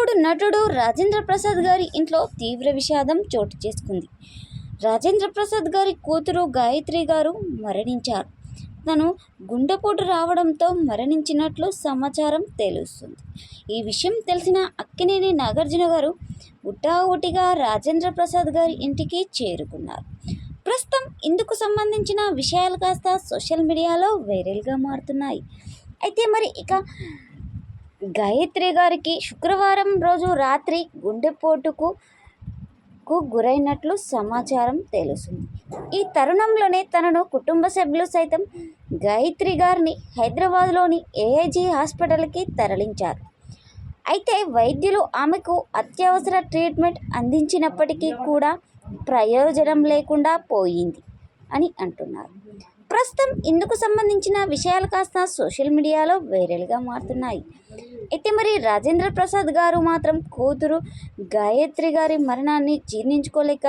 టాలీవుడ్ నటుడు రాజేంద్ర ప్రసాద్ గారి ఇంట్లో తీవ్ర విషాదం చోటు చేసుకుంది. రాజేంద్ర ప్రసాద్ గారి కూతురు గాయత్రి గారు మరణించారు. తను గుండెపోటు రావడంతో మరణించినట్లు సమాచారం తెలుస్తుంది. ఈ విషయం తెలిసిన అక్కినేని నాగార్జున గారు ఉటావుటిగా రాజేంద్ర ప్రసాద్ గారి ఇంటికి చేరుకున్నారు. ప్రస్తుతం ఇందుకు సంబంధించిన విషయాలు కాస్త సోషల్ మీడియాలో వైరల్గా మారుతున్నాయి. అయితే మరి ఇక గాయత్రి గారికి శుక్రవారం రోజు రాత్రి గుండెపోటుకు కు గురైనట్లు సమాచారం తెలుస్తుంది. ఈ తరుణంలోనే తనను కుటుంబ సభ్యులు సైతం గాయత్రి గారిని హైదరాబాద్లోని ఏఐజీ హాస్పిటల్కి తరలించారు. అయితే వైద్యులు ఆమెకు అత్యవసర ట్రీట్మెంట్ అందించినప్పటికీ కూడా ప్రయోజనం లేకుండా పోయింది అని అంటున్నారు. ప్రస్తుతం ఇందుకు సంబంధించిన విషయాలు కాస్త సోషల్ మీడియాలో వైరల్గా మారుతున్నాయి. అయితే మరి రాజేంద్ర ప్రసాద్ గారు మాత్రం కూతురు గాయత్రి గారి మరణాన్ని జీర్ణించుకోలేక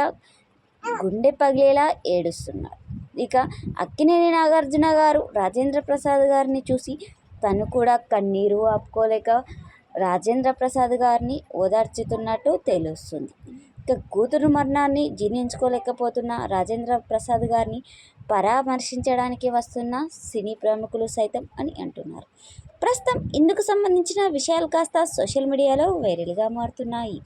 గుండె పగిలేలా ఏడుస్తున్నారు. ఇక అక్కినేని నాగార్జున గారు రాజేంద్ర ప్రసాద్ గారిని చూసి తను కూడా కన్నీరు ఆపుకోలేక రాజేంద్ర ప్రసాద్ గారిని ఓదార్చుతున్నట్టు తెలుస్తుంది. ఇక కూతురు మరణాన్ని జీర్ణించుకోలేకపోతున్న రాజేంద్ర ప్రసాద్ గారిని పరామర్శించడానికి వస్తున్న సినీ ప్రముఖులు సైతం అని అంటున్నారు. ప్రస్తుతం ఇందుకు సంబంధించిన విషయాలు కాస్త సోషల్ మీడియాలో వైరల్గా మారుతున్నాయి.